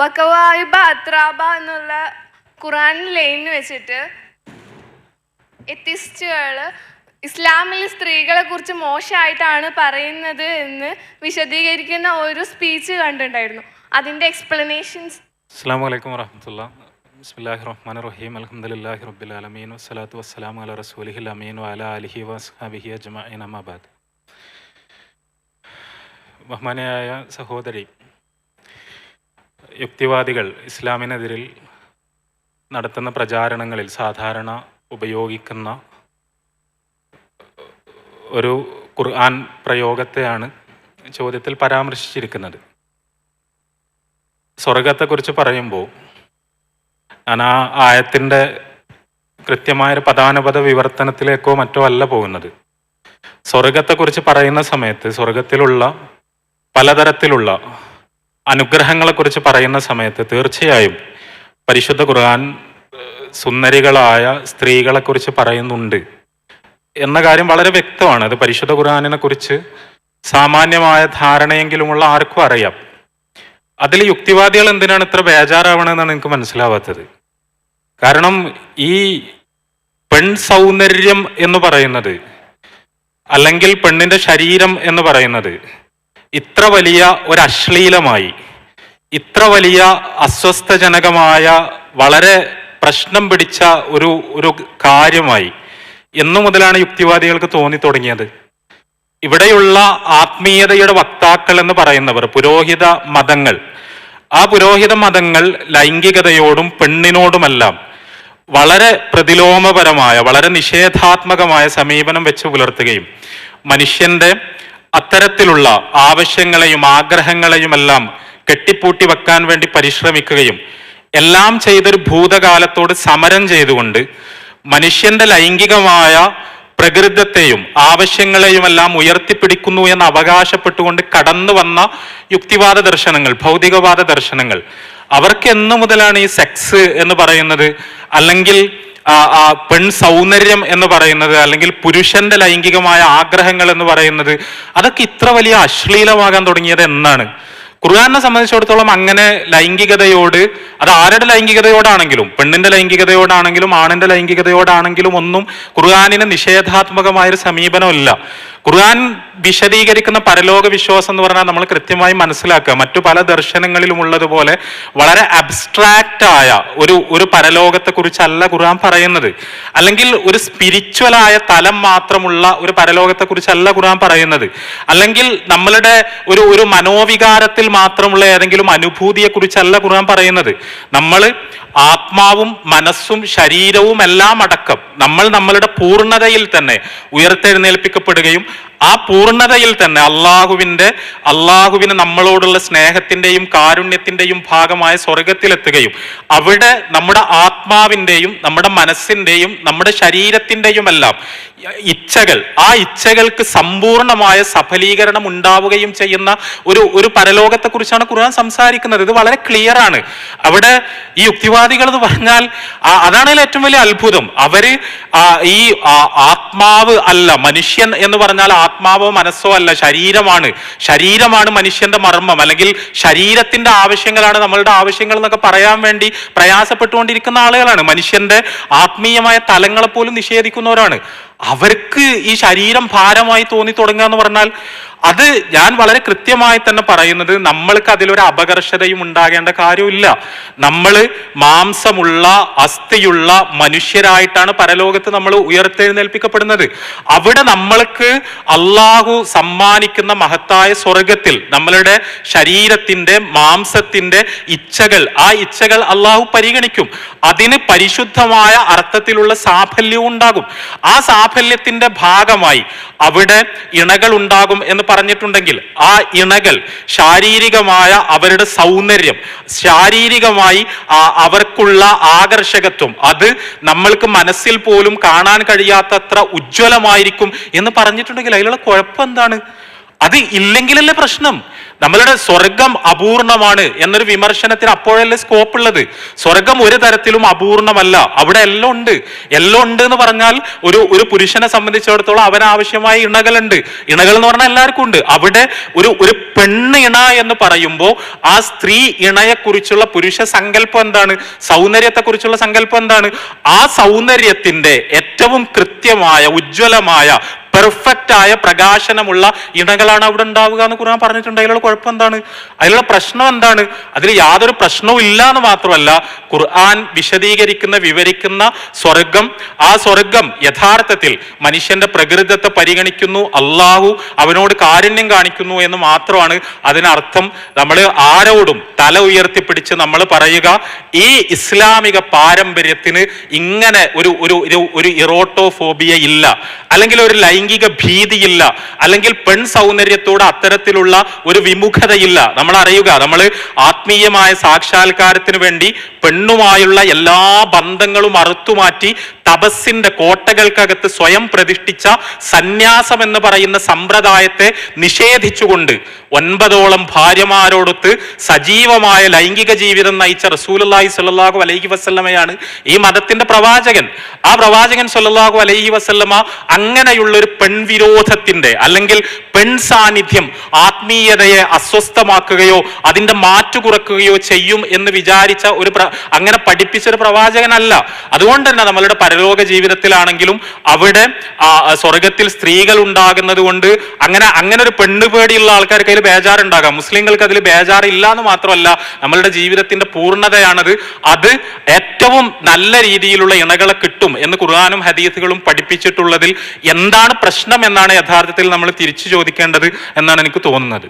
വക്കവായിബ അത്രാബ എന്നുള്ള ഖുറാൻ ലൈനിൽ വെച്ചിട്ട് എത്തിസ്റ്റുകൾ ഇസ്ലാമിൽ സ്ത്രീകളെ കുറിച്ച് മോശമായിട്ടാണ് പറയുന്നത് എന്ന് വിശദീകരിക്കുന്ന ഒരു സ്പീച്ച് കണ്ടിട്ടുണ്ടായിരുന്നു. അതിന്റെ എക്സ്പ്ലനേഷൻസ് അസ്സാം വലൈക്കും വറഹമത്തുള്ള. ബിസ്മില്ലാഹി റഹ്മാൻ റഹീം. അലഹമുല്ലാഹി റബ്ബിൽ അലമീൻ വസ്സലാത്തു വസ്സലാം അല റസൂലിഹിൽ അമീൻ വഅല അലിഹി വസ്ഹാബിഹി അജ്മഈൻ അമാബാദ് ബഹ്മാനയായ സഹോദരി യുക്തിവാദികൾ ഇസ്ലാമിനെതിരിൽ നടത്തുന്ന പ്രചാരണങ്ങളിൽ സാധാരണ ഉപയോഗിക്കുന്ന ഒരു ഖുർആൻ പ്രയോഗത്തെയാണ് ചോദ്യത്തിൽ പരാമർശിച്ചിരിക്കുന്നത്. സ്വർഗത്തെക്കുറിച്ച് പറയുമ്പോൾ ഞാൻ ആ ആയത്തിന്റെ കൃത്യമായൊരു പദാനുപത വിവർത്തനത്തിലേക്കോ മറ്റോ അല്ല പോകുന്നത്. സ്വർഗത്തെക്കുറിച്ച് പറയുന്ന സമയത്ത് സ്വർഗത്തിലുള്ള പലതരത്തിലുള്ള അനുഗ്രഹങ്ങളെക്കുറിച്ച് പറയുന്ന സമയത്ത് തീർച്ചയായും പരിശുദ്ധ ഖുർആൻ സുന്ദരികളായ സ്ത്രീകളെക്കുറിച്ച് പറയുന്നുണ്ട്. എന്ന കാര്യം വളരെ വ്യക്തമാണ്. അത് പരിശുദ്ധ ഖുർആാനിനെ കുറിച്ച് സാമാന്യമായ ധാരണയെങ്കിലുമുള്ള ആർക്കും അറിയാം. അതിൽ യുക്തിവാദികൾ എന്തിനാണ് ഇത്ര ബേജാറാവണമെന്നാണ് എനിക്ക് മനസ്സിലാവാത്തത്. കാരണം ഈ പെൺ സൗന്ദര്യം എന്ന് പറയുന്നത് അല്ലെങ്കിൽ പെണ്ണിന്റെ ശരീരം എന്ന് പറയുന്നത് ഇത്ര വലിയ ഒരു അശ്ലീലമായി ഇത്ര വലിയ അസ്വസ്ഥജനകമായ വളരെ പ്രശ്നം പിടിച്ച ഒരു ഒരു കാര്യമായി എന്നു മുതലാണ് യുക്തിവാദികൾക്ക് തോന്നി തുടങ്ങിയത്. ഇവിടെയുള്ള ആത്മീയതയുടെ വക്താക്കൾ എന്ന് പറയുന്നവർ പുരോഹിത മതങ്ങൾ ആ പുരോഹിത മതങ്ങൾ ലൈംഗികതയോടും പെണ്ണിനോടുമെല്ലാം വളരെ പ്രതിലോമപരമായ വളരെ നിഷേധാത്മകമായ സമീപനം വെച്ച് പുലർത്തുകയും മനുഷ്യന്റെ അത്തരത്തിലുള്ള ആവശ്യങ്ങളെയും ആഗ്രഹങ്ങളെയുമെല്ലാം കെട്ടിപ്പൂട്ടി വെക്കാൻ വേണ്ടി പരിശ്രമിക്കുകയും എല്ലാം ചെയ്തൊരു ഭൂതകാലത്തോട് സമരം ചെയ്തുകൊണ്ട് മനുഷ്യന്റെ ലൈംഗികമായ പ്രകൃതത്തെയും ആവശ്യങ്ങളെയുമെല്ലാം ഉയർത്തിപ്പിടിക്കുന്നു എന്ന് അവകാശപ്പെട്ടുകൊണ്ട് കടന്നു വന്ന യുക്തിവാദ ദർശനങ്ങൾ ഭൗതികവാദ ദർശനങ്ങൾ. അവർക്ക് എന്നു മുതലാണ് ഈ സെക്സ് എന്ന് പറയുന്നത്? അല്ലെങ്കിൽ പെൺ സൗന്ദര്യം എന്ന് പറയുന്നത് അല്ലെങ്കിൽ പുരുഷന്റെ ലൈംഗികമായ ആഗ്രഹങ്ങൾ എന്ന് പറയുന്നത് അതൊക്കെ ഇത്ര വലിയ അശ്ലീലമാകാൻ തുടങ്ങിയത് എന്നാണ്. ഖുർആാനെ സംബന്ധിച്ചിടത്തോളം അങ്ങനെ ലൈംഗികതയോട് അത് ആരുടെ ലൈംഗികതയോടാണെങ്കിലും പെണ്ണിന്റെ ലൈംഗികതയോടാണെങ്കിലും ആണിന്റെ ലൈംഗികതയോടാണെങ്കിലും ഒന്നും ഖുർആാനിന് നിഷേധാത്മകമായ ഒരു സമീപനമില്ല. ഖുർആൻ വിശദീകരിക്കുന്ന പരലോക വിശ്വാസം എന്ന് പറഞ്ഞാൽ നമ്മൾ കൃത്യമായി മനസ്സിലാക്കുക. മറ്റു പല ദർശനങ്ങളിലും ഉള്ളതുപോലെ വളരെ അബ്സ്ട്രാക്റ്റ് ആയ ഒരു ഒരു പരലോകത്തെ കുറിച്ചല്ല ഖുർആൻ പറയുന്നത്. അല്ലെങ്കിൽ ഒരു സ്പിരിച്വലായ തലം മാത്രമുള്ള ഒരു പരലോകത്തെ കുറിച്ചല്ല ഖുർആൻ പറയുന്നത്. അല്ലെങ്കിൽ നമ്മളുടെ ഒരു ഒരു മനോവികാരത്തിൽ മാത്രമുള്ള ഏതെങ്കിലും അനുഭൂതിയെ കുറിച്ചല്ല ഖുർആൻ പറയുന്നത്. നമ്മൾ ആത്മാവും മനസ്സും ശരീരവും എല്ലാം അടക്കം നമ്മൾ നമ്മളുടെ പൂർണതയിൽ തന്നെ ഉയർത്തെഴുന്നേൽപ്പിക്കപ്പെടുകയും ആ പൂർണതയിൽ തന്നെ അള്ളാഹുവിന്റെ അള്ളാഹുവിന് നമ്മളോടുള്ള സ്നേഹത്തിന്റെയും കാരുണ്യത്തിന്റെയും ഭാഗമായ സ്വർഗത്തിലെത്തുകയും അവിടെ നമ്മുടെ ആത്മാവിന്റെയും നമ്മുടെ മനസ്സിന്റെയും നമ്മുടെ ശരീരത്തിന്റെയും എല്ലാം ഇച്ഛകൾ ആ ഇച്ഛകൾക്ക് സമ്പൂർണമായ സഫലീകരണം ഉണ്ടാവുകയും ചെയ്യുന്ന ഒരു ഒരു പരലോകത്തെക്കുറിച്ചാണ് ഖുർആൻ സംസാരിക്കുന്നത്. ഇത് വളരെ ക്ലിയർ ആണ്. അവിടെ ഈ യുക്തിവാദികൾ എന്ന് പറഞ്ഞാൽ അതാണ് ഏറ്റവും വലിയ അത്ഭുതം. അവർ ഈ ആത്മാവ് അല്ല മനുഷ്യൻ എന്ന് പറഞ്ഞാൽ ആത്മാവോ മനസ്സോ അല്ല ശരീരമാണ്. ശരീരമാണ് മനുഷ്യന്റെ മർമ്മം. അല്ലെങ്കിൽ ശരീരത്തിന്റെ ആവശ്യങ്ങളാണ് നമ്മളുടെ ആവശ്യങ്ങൾ എന്നൊക്കെ പറയാൻ വേണ്ടി പ്രയാസപ്പെട്ടുകൊണ്ടിരിക്കുന്ന ആളുകളാണ്. മനുഷ്യന്റെ ആത്മീയമായ തലങ്ങളെ പോലും നിഷേധിക്കുന്നവരാണ്. അവർക്ക് ഈ ശരീരം ഭാരമായി തോന്നി തുടങ്ങുക എന്ന് പറഞ്ഞാൽ അത് ഞാൻ വളരെ കൃത്യമായി തന്നെ പറയുന്നത് നമ്മൾക്ക് അതിലൊരു അപകർഷതയും ഉണ്ടാകേണ്ട കാര്യമില്ല. നമ്മൾ മാംസമുള്ള അസ്ഥിയുള്ള മനുഷ്യരായിട്ടാണ് പരലോകത്ത് നമ്മൾ ഉയർത്തെഴുന്നേൽപ്പിക്കപ്പെടുന്നത്. അവിടെ നമ്മൾക്ക് അള്ളാഹു സമ്മാനിക്കുന്ന മഹത്തായ സ്വർഗത്തിൽ നമ്മളുടെ ശരീരത്തിന്റെ മാംസത്തിന്റെ ഇച്ഛകൾ ആ ഇച്ഛകൾ അള്ളാഹു പരിഗണിക്കും. അതിന് പരിശുദ്ധമായ അർത്ഥത്തിലുള്ള സാഫല്യവും ഉണ്ടാകും. ആ സാഫല്യത്തിന്റെ ഭാഗമായി അവിടെ ഇണകൾ ഉണ്ടാകും എന്ന് പറഞ്ഞിട്ടുണ്ടെങ്കിൽ ആ ഇണകൾ ശാരീരികമായ അവരുടെ സൗന്ദര്യം ശാരീരികമായി അവർക്കുള്ള ആകർഷകത്വം അത് നമ്മൾക്ക് മനസ്സിൽ പോലും കാണാൻ കഴിയാത്തത്ര ഉജ്ജ്വലമായിരിക്കും എന്ന് പറഞ്ഞിട്ടുണ്ടെങ്കിൽ അതിലുള്ള കുഴപ്പം എന്താണ്? അത് ഇല്ലെങ്കിലല്ലേ പ്രശ്നം? നമ്മളുടെ സ്വർഗം അപൂർണമാണ് എന്നൊരു വിമർശനത്തിന് അപ്പോഴല്ലേ സ്കോപ്പ് ഉള്ളത്. സ്വർഗം ഒരു തരത്തിലും അപൂർണമല്ല. അവിടെ എല്ലാം ഉണ്ട്. എല്ലാം ഉണ്ട് എന്ന് പറഞ്ഞാൽ ഒരു ഒരു പുരുഷനെ സംബന്ധിച്ചിടത്തോളം അവന് ആവശ്യമായ ഇണകളുണ്ട്. ഇണകൾ എന്ന് പറഞ്ഞാൽ എല്ലാവർക്കും ഉണ്ട്. അവിടെ ഒരു ഒരു പെണ്ണ് ഇണ എന്ന് പറയുമ്പോൾ ആ സ്ത്രീ ഇണയെക്കുറിച്ചുള്ള പുരുഷ സങ്കല്പം എന്താണ്? സൗന്ദര്യത്തെക്കുറിച്ചുള്ള സങ്കല്പം എന്താണ്? ആ സൗന്ദര്യത്തിന്റെ ഏറ്റവും കൃത്യമായ ഉജ്ജ്വലമായ പെർഫെക്റ്റ് ആയ പ്രകാശനമുള്ള ഇണകളാണ് അവിടെ ഉണ്ടാവുക എന്ന് ഖുർആൻ പറഞ്ഞിട്ടുണ്ട്. അതിലുള്ള കുഴപ്പം എന്താണ്? അതിലുള്ള പ്രശ്നം എന്താണ്? അതിൽ യാതൊരു പ്രശ്നവും ഇല്ല എന്ന് മാത്രമല്ല ഖുർആൻ വിശദീകരിക്കുന്ന വിവരിക്കുന്ന സ്വർഗം ആ സ്വർഗം യഥാർത്ഥത്തിൽ മനുഷ്യന്റെ പ്രകൃതത്തെ പരിഗണിക്കുന്നു അള്ളാഹു അവനോട് കാരുണ്യം കാണിക്കുന്നു എന്ന് മാത്രമാണ് അതിനർത്ഥം. നമ്മൾ ആരോടും തല ഉയർത്തിപ്പിടിച്ച് നമ്മൾ പറയുക ഈ ഇസ്ലാമിക പാരമ്പര്യത്തിന് ഇങ്ങനെ ഒരു ഒരു ഒരു- ഇറോട്ടോഫോബിയ ഇല്ല. അല്ലെങ്കിൽ ഒരു ലൈംഗിക ഭീതിയില്ല അല്ലെങ്കിൽ പെൺ സൗന്ദര്യത്തോട് അത്തരത്തിലുള്ള ഒരു വിമുഖതയില്ല. നമ്മൾ അറിയുക നമ്മൾ ആത്മീയമായ സാക്ഷാത്കാരത്തിന് വേണ്ടി പെണ്ണുമായുള്ള എല്ലാ ബന്ധങ്ങളും അറുത്തുമാറ്റി തപസ്സിന്റെ കോട്ടകൾക്കകത്ത് സ്വയം പ്രതിഷ്ഠിച്ച സന്യാസം എന്ന് പറയുന്ന സമ്പ്രദായത്തെ നിഷേധിച്ചുകൊണ്ട് ഒൻപതോളം ഭാര്യമാരോടൊത്ത് സജീവമായ ലൈംഗിക ജീവിതം നയിച്ച റസൂലുള്ളാഹി സ്വല്ലല്ലാഹു അലൈഹി വസല്ലമയാണ് ഈ മതത്തിന്റെ പ്രവാചകൻ. ആ പ്രവാചകൻ സ്വല്ലല്ലാഹു അലൈഹി വസല്ലമ അങ്ങനെയുള്ള ഒരു പെൺവിരോധത്തിന്റെ അല്ലെങ്കിൽ പെൺ സാന്നിധ്യം ആത്മീയതയെ അസ്വസ്ഥമാക്കുകയോ അതിന്റെ മാറ്റു കുറക്കുകയോ ചെയ്യും എന്ന് വിചാരിച്ച ഒരു അങ്ങനെ പഠിപ്പിച്ച ഒരു പ്രവാചകനല്ല. അതുകൊണ്ട് തന്നെ നമ്മളുടെ പരലോക ജീവിതത്തിലാണെങ്കിലും അവിടെ സ്വർഗത്തിൽ സ്ത്രീകൾ ഉണ്ടാകുന്നത് കൊണ്ട് അങ്ങനെ അങ്ങനെ ഒരു പെണ്ണ് പേടിയുള്ള ആൾക്കാർക്ക് അതിൽ ബേജാറുണ്ടാകാം. മുസ്ലിങ്ങൾക്ക് അതിൽ ബേജാറില്ല എന്ന് മാത്രമല്ല നമ്മളുടെ ജീവിതത്തിന്റെ പൂർണതയാണത്. അത് ഏറ്റവും നല്ല രീതിയിലുള്ള ഇണകളെ കിട്ടും എന്ന് ഖുർആാനും ഹദീസുകളും പഠിപ്പിച്ചിട്ടുള്ളതിൽ എന്താണ് പ്രശ്നം എന്നാണ് യഥാർത്ഥത്തിൽ നമ്മൾ തിരിച്ചു ചോദിക്കേണ്ടത് എന്നാണ് എനിക്ക് തോന്നുന്നത്.